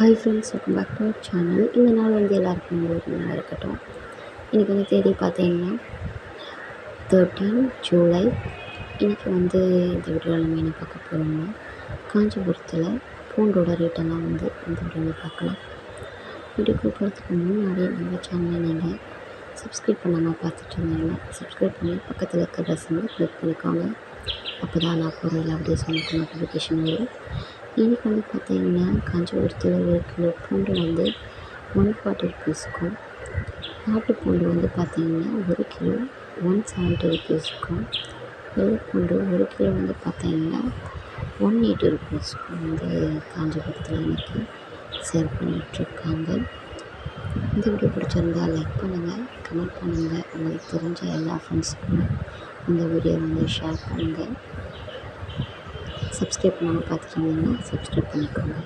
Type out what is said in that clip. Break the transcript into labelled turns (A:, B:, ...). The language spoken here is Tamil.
A: Hi friends welcome back to channel இந்த நாள் வந்து எல்லாருக்கும் ஒரு நாள் இருக்கட்டும். இன்றைக்கி வந்து தேதி பார்த்தீங்கன்னா தேர்ட்டீன் ஜூலை இன்றைக்கி வந்து இந்த வீடியோவில் நம்ம என்ன பார்க்க போகிறோம்னா காஞ்சிபுரத்தில் பூண்டோட ரேட்டெல்லாம் வந்து இந்த வீடியோவில் பார்க்கலாம். வீடியோக்கு போகிறதுக்கு முன்னாடி நம்ம சேனலை நீங்கள் சப்ஸ்கிரைப் பண்ணாமல் பார்த்துட்டு இருந்தீங்கன்னா சப்ஸ்கிரைப் பண்ணி பக்கத்தில் இருக்க ட்ரெஸ் வந்து கிளிக் பண்ணிக்கோங்க. அப்போ தான் நான் போகிற எல்லா வீடியோஸ் உங்களுக்கு நோட்டிஃபிகேஷன் வரும். இன்றைக்கி வந்து பார்த்தீங்கன்னா காஞ்சிபுரத்தில் ஒரு கிலோ பூண்டு வந்து ஒன் ஃபார்ட்டி ருபீஸ்க்கும் நாட்டு பூண்டு வந்து பார்த்திங்கன்னா ஒரு கிலோ ஒன் செவன்ட்டி ருபீஸ்க்கும் வெள்ளை பூண்டு ஒரு கிலோ வந்து பார்த்திங்கன்னா ஒன் எயிட்டி ருபீஸ்க்கும் வந்து காஞ்சிபுரத்தில் இன்றைக்கி சேல் பண்ணிகிட்ருக்காங்க இந்த வீடியோ பிடிச்சிருந்தா லைக் பண்ணுங்கள் கமெண்ட் பண்ணுங்கள் உங்களுக்கு தெரிஞ்ச எல்லா ஃப்ரெண்ட்ஸுக்குமே இந்த வீடியோ வந்து ஷேர் பண்ணுங்கள் சப்ஸ்கிரைப் பண்ணாமல் பார்த்துட்டு இருந்தீங்கன்னா சப்ஸ்கிரைப் பண்ணிக்கோங்க